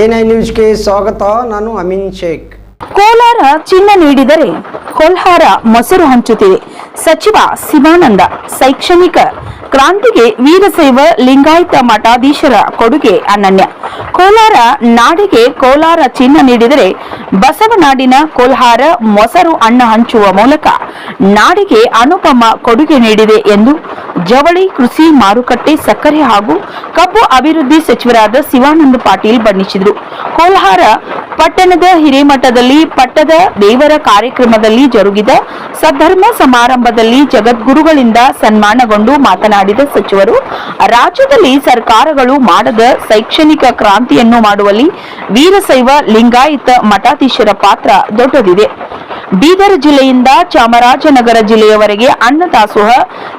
NI ನ್ಯೂಸ್ಗೆ ಸ್ವಾಗತ, ನಾನು ಅಮಿನ್ ಶೇಖ್. ಕೋಲಾರ ಚಿನ್ನ ನೀಡಿದರೆ ಕೊಲ್ಹಾರ ಮೊಸರು ಹಂಚುತ್ತಿದೆ. ಸಚಿವ ಶಿವಾನಂದ, ಶೈಕ್ಷಣಿಕ ಕ್ರಾಂತಿಗೆ ವೀರಶೈವ ಲಿಂಗಾಯತ ಮಠಾಧೀಶರ ಕೊಡುಗೆ ಅನನ್ಯ. ಕೋಲಾರ ನಾಡಿಗೆ ಕೋಲಾರ ಚಿನ್ನ ನೀಡಿದರೆ ಬಸವನಾಡಿನ ಕೋಲ್ಹಾರ ಮೊಸರು ಅನ್ನ ಹಂಚುವ ಮೂಲಕ ನಾಡಿಗೆ ಅನುಪಮ ಕೊಡುಗೆ ನೀಡಿದೆ ಎಂದು ಜವಳಿ ಕೃಷಿ ಮಾರುಕಟ್ಟೆ ಸಕ್ಕರೆ ಹಾಗೂ ಕಬ್ಬು ಅಭಿವೃದ್ಧಿ ಸಚಿವರಾದ ಶಿವಾನಂದ ಪಾಟೀಲ್ ಬಣ್ಣಿಸಿದರು. ಕೋಲ್ಹಾರ ಪಟ್ಟಣದ ಹಿರೇಮಠದಲ್ಲಿ ಪಟ್ಟದ ದೇವರ ಕಾರ್ಯಕ್ರಮದಲ್ಲಿ ಜರುಗಿದ ಸದ್ಧರ್ಮ ಸಮಾರಂಭದಲ್ಲಿ ಜಗದ್ಗುರುಗಳಿಂದ ಸನ್ಮಾನಗೊಂಡು ಮಾತನಾಡಿದ ಸಚಿವರು, ರಾಜ್ಯದಲ್ಲಿ ಸರ್ಕಾರಗಳು ಮಾಡದ ಶೈಕ್ಷಣಿಕ ಕ್ರಾಂತಿಯನ್ನು ಮಾಡುವಲ್ಲಿ ವೀರಶೈವ ಲಿಂಗಾಯತ ಮಠಾಧೀಶರ ಪಾತ್ರ ದೊಡ್ಡದಿದೆ. ಬೀದರ್ ಜಿಲ್ಲೆಯಿಂದ ಚಾಮರಾಜನಗರ ಜಿಲ್ಲೆಯವರೆಗೆ ಅನ್ನದಾಸೋಹ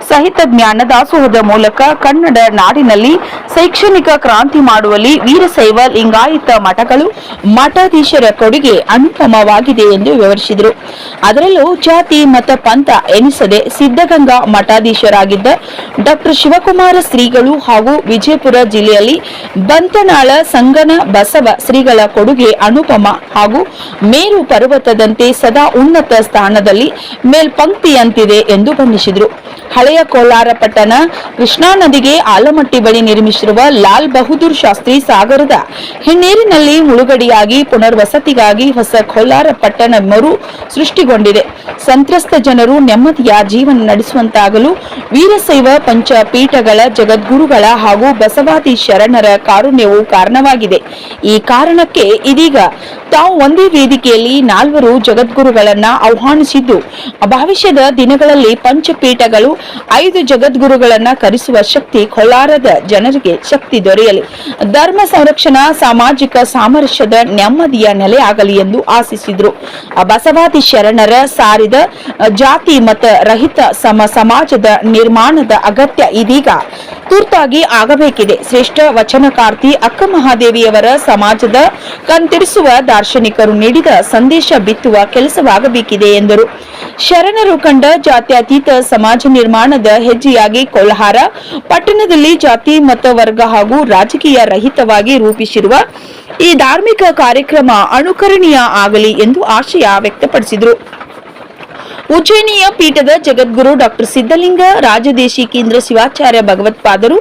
ಸಹಿತ ಜ್ಞಾನ ದಾಸೋಹದ ಮೂಲಕ ಕನ್ನಡ ನಾಡಿನಲ್ಲಿ ಶೈಕ್ಷಣಿಕ ಕ್ರಾಂತಿ ಮಾಡುವಲ್ಲಿ ವೀರಶೈವ ಲಿಂಗಾಯತ ಮಠಗಳು ಮಠಾಧೀಶರ ಕೊಡುಗೆ ಅನುಪಮವಾಗಿದೆ ಎಂದು ವಿವರಿಸಿದರು. ಅದರಲ್ಲೂ ಜಾತಿ, ಮತ, ಪಂಥ ಎನಿಸದೆ ಸಿದ್ಧಗಂಗಾ ಮಠಾಧೀಶರಾಗಿದ್ದ ಡಾಕ್ಟರ್ ಶಿವಕುಮಾರ ಶ್ರೀಗಳು ಹಾಗೂ ವಿಜಯಪುರ ಜಿಲ್ಲೆಯಲ್ಲಿ ಬಂತನಾಳ ಸಂಗನ ಬಸವ ಶ್ರೀಗಳ ಕೊಡುಗೆ ಅನುಪಮ ಹಾಗೂ ಮೇರು ಪರ್ವತದಂತೆ ಸದಾ ಉನ್ನತ ಸ್ಥಾನದಲ್ಲಿ ಮೇಲ್ಪಂಕ್ತಿಯಂತಿದೆ ಎಂದು ಬಣ್ಣಿಸಿದರು. ಹಳೆಯ ಕೋಲಾರ ಪಟ್ಟಣ ಕೃಷ್ಣಾ ನದಿಗೆ ಆಲಮಟ್ಟಿ ಬಳಿ ನಿರ್ಮಿಸಿರುವ ಲಾಲ್ ಬಹದ್ದೂರ್ ಶಾಸ್ತ್ರಿ ಸಾಗರದ ಹಿನ್ನೀರಿನಲ್ಲಿ ಮುಳುಗಡೆಯಾಗಿ ಪುನರ್ವಸತಿಗಾಗಿ ಹೊಸ ಕೋಲಾರ ಪಟ್ಟಣ ಮರು ಸೃಷ್ಟಿಗೊಂಡಿದೆ. ಸಂತ್ರಸ್ತ ಜನರು ನೆಮ್ಮದಿಯ ಜೀವನ ನಡೆಸುವಂತಾಗಲು ವೀರಶೈವ ಪಂಚಪೀಠಗಳ ಜಗದ್ಗುರುಗಳ ಹಾಗೂ ಬಸವಾದಿ ಶರಣರ ಕಾರುಣ್ಯವು ಕಾರಣವಾಗಿದೆ. ಈ ಕಾರಣಕ್ಕೆ ಇದೀಗ ತಾವು ಒಂದೇ ವೇದಿಕೆಯಲ್ಲಿ ನಾಲ್ವರು ಜಗದ್ಗುರುಗಳನ್ನ ಆಹ್ವಾನಿಸಿದ್ದು. ಭವಿಷ್ಯದ ದಿನಗಳಲ್ಲಿ ಪಂಚಪೀಠಗಳು ಐದು ಜಗದ್ಗುರುಗಳನ್ನ ಕರೆಸುವ ಶಕ್ತಿ ಕೊಲ್ಲಾರದ ಜನರಿಗೆ ಶಕ್ತಿ ದೊರೆಯಲಿ. ಧರ್ಮ ಸಂರಕ್ಷಣಾ ಸಾಮಾಜಿಕ ಸಾಮರಸ್ಯದ ನೆಮ್ಮದಿಯ ನೆಲೆಯಾಗಲಿ ಎಂದು ಆಶಿಸಿದರು. ಬಸವಾದಿ ಶರಣರ ಸಾರಿದ ಜಾತಿ ಮತ ರಹಿತ ಸಮ ಸಮಾಜದ ನಿರ್ಮಾಣದ ಅಗತ್ಯ ಇದೀಗ ತುರ್ತಾಗಿ ಆಗಬೇಕಿದೆ. ಶ್ರೇಷ್ಠ ವಚನಕಾರ್ತಿ ಅಕ್ಕ ಮಹಾದೇವಿಯವರ ಸಮಾಜದ ಕಣ್ತಿರಿಸುವ ದಾರ್ಶನಿಕರು ನೀಡಿದ ಸಂದೇಶ ಬಿತ್ತುವ ಕೆಲಸವಾಗಬೇಕಿದೆ ಎಂದರು. ಶರಣರು ಕಂಡ ಜಾತ್ಯತೀತ ಸಮಾಜ ನಿರ್ಮಾಣದ ಹೆಜ್ಜೆಯಾಗಿ ಕೋಲ್ಹಾರ ಪಟ್ಟಣದಲ್ಲಿ ಜಾತಿ, ಮತ ವರ್ಗ ಹಾಗೂ ರಾಜಕೀಯ ರಹಿತವಾಗಿ ರೂಪಿಸಿರುವ ಈ ಧಾರ್ಮಿಕ ಕಾರ್ಯಕ್ರಮ ಅನುಕರಣೀಯ ಆಗಲಿ ಎಂದು ಆಶಯ ವ್ಯಕ್ತಪಡಿಸಿದರು. ಉಜ್ಜಯಿನಿಯ ಪೀಠದ ಜಗದ್ಗುರು ಡಾಕ್ಟರ್ ಸಿದ್ದಲಿಂಗ ರಾಜದೇಶಿ ಕೇಂದ್ರ ಶಿವಾಚಾರ್ಯ ಭಗವತ್ಪಾದರು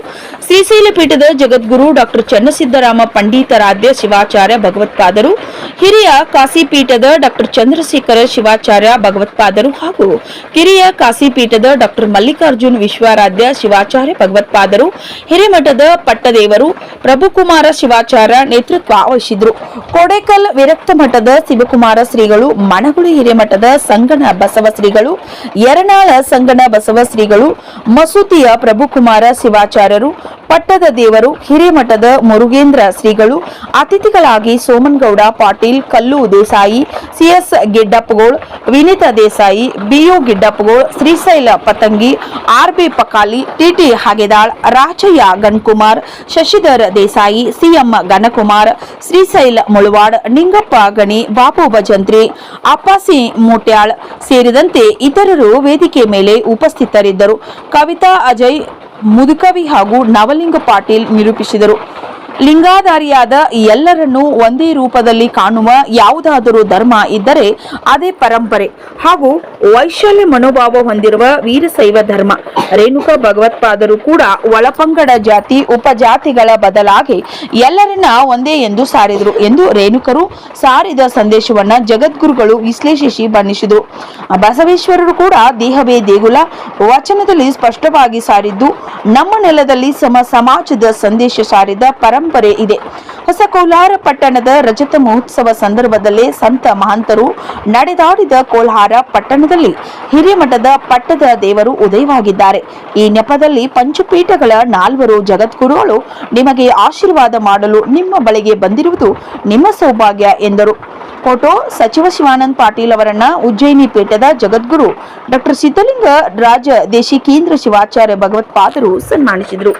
ಶ್ರೀಶೈಲ ಪೀಠದ ಜಗದ್ಗುರು ಡಾಕ್ಟರ್ ಚನ್ನಸಿದ್ದರಾಮ ಪಂಡಿತಾರಾಧ್ಯ ಶಿವಾಚಾರ್ಯ ಭಗವತ್ಪಾದರು ಹಿರಿಯ ಕಾಶಿಪೀಠದ ಡಾಕ್ಟರ್ ಚಂದ್ರಶೇಖರ ಶಿವಾಚಾರ್ಯ ಭಗವತ್ಪಾದರು ಹಾಗೂ ಕಿರಿಯ ಕಾಶಿಪೀಠದ ಡಾಕ್ಟರ್ ಮಲ್ಲಿಕಾರ್ಜುನ್ ವಿಶ್ವಾರಾಧ್ಯ ಶಿವಾಚಾರ್ಯ ಭಗವತ್ಪಾದರು ಹಿರೇಮಠದ ಪಟ್ಟದೇವರು ಪ್ರಭುಕುಮಾರ ಶಿವಾಚಾರ್ಯ ನೇತೃತ್ವ ವಹಿಸಿದ್ರು. ಕೋಡೇಕಲ್ ವಿರಕ್ತ ಮಠದ ಶಿವಕುಮಾರ ಶ್ರೀಗಳು, ಮಣಗುಳಿ ಹಿರೇಮಠದ ಸಂಗಣ ಬಸವ ಶ್ರೀಗಳು ಯರನಾಳ ಸಂಗಣ ಬಸವ ಶ್ರೀಗಳು ಮಸೂತಿಯ ಪ್ರಭುಕುಮಾರ ಶಿವಾಚಾರ್ಯರು ಪಟ್ಟದ ದೇವರು, ಹಿರೇಮಠದ ಮುರುಗೇಂದ್ರ ಶ್ರೀಗಳು, ಅತಿಥಿಗಳಾಗಿ Somangouda, Patil, Kallu Desai C S Giddappagol, Vineeta Desai B U Giddappagol, Shrishaila Patangi R B Pakali T T Hagedal Rajayya Ganakumar, Shashidhar Desai C M Ganakumar Shrishaila Mulawad, Ningappa Gani, Bapu Bhajantri, ಅಪ್ಪಾಸಿ ಮೂಟ್ಯಾಳ್ ಸೇರಿದಂತೆ ಇತರರು ವೇದಿಕೆ ಮೇಲೆ ಉಪಸ್ಥಿತರಿದ್ದರು. ಕವಿತಾ ಅಜಯ್ ಮುದುಕವಿ ಹಾಗೂ ನವಲಿಂಗ ಪಾಟೀಲ್ ನಿರೂಪಿಸಿದರು. ಲಿಂಗಾಧಾರಿಯಾದ ಎಲ್ಲರನ್ನೂ ಒಂದೇ ರೂಪದಲ್ಲಿ ಕಾಣುವ ಯಾವುದಾದರೂ ಧರ್ಮ ಇದ್ದರೆ ಅದೇ ಪರಂಪರೆ ಹಾಗೂ ವೈಶಾಲ್ಯ ಮನೋಭಾವ ಹೊಂದಿರುವ ವೀರಶೈವ ಧರ್ಮ. ರೇಣುಕಾ ಭಗವತ್ಪಾದರು ಕೂಡ ಒಳಪಂಗಡ ಜಾತಿ, ಉಪಜಾತಿಗಳ ಬದಲಾಗಿ ಎಲ್ಲರನ್ನ ಒಂದೇ ಎಂದು ಸಾರಿದರು ಎಂದು ರೇಣುಕರು ಸಾರಿದ ಸಂದೇಶವನ್ನ ಜಗದ್ಗುರುಗಳು ವಿಶ್ಲೇಷಿಸಿ ಬಣ್ಣಿಸಿದರು. ಬಸವೇಶ್ವರರು ಕೂಡ ದೇಹವೇ ದೇಗುಲ, ವಚನದಲ್ಲಿ ಸ್ಪಷ್ಟವಾಗಿ ಸಾರಿದ್ದು ನಮ್ಮ ನೆಲದಲ್ಲಿ ಸಮ ಸಮಾಜದ ಸಂದೇಶ ಸಾರಿದ ಪರಂಪರೆ ಇದೆ. ಹೊಸ ಕೋಲಾರ ಪಟ್ಟಣದ ರಜತ ಮಹೋತ್ಸವ ಸಂದರ್ಭದಲ್ಲಿ ಸಂತ ಮಹಂತರು ನಡೆದಾಡಿದ ಕೋಲಾರ ಪಟ್ಟಣದಲ್ಲಿ ಹಿರೇಮಠದ ಪಟ್ಟದ ದೇವರು ಉದಯವಾಗಿದ್ದಾರೆ. ಈ ನೆಪದಲ್ಲಿ ಪಂಚಪೀಠಗಳ ನಾಲ್ವರು ಜಗದ್ಗುರುಗಳು ನಿಮಗೆ ಆಶೀರ್ವಾದ ಮಾಡಲು ನಿಮ್ಮ ಬಳಿಗೆ ಬಂದಿರುವುದು ನಿಮ್ಮ ಸೌಭಾಗ್ಯ ಎಂದರು. ಫೋಟೋ ಸಚಿವ ಶಿವಾನಂದ್ ಪಾಟೀಲ್ ಅವರನ್ನ ಉಜ್ಜಯಿನಿ ಪೀಠದ ಜಗದ್ಗುರು ಡಾಕ್ಟರ್ ಸಿದ್ದಲಿಂಗ ರಾಜ ದೇಶಿ ಕೇಂದ್ರ ಶಿವಾಚಾರ್ಯ ಭಗವತ್ಪಾದರು ಸನ್ಮಾನಿಸಿದರು.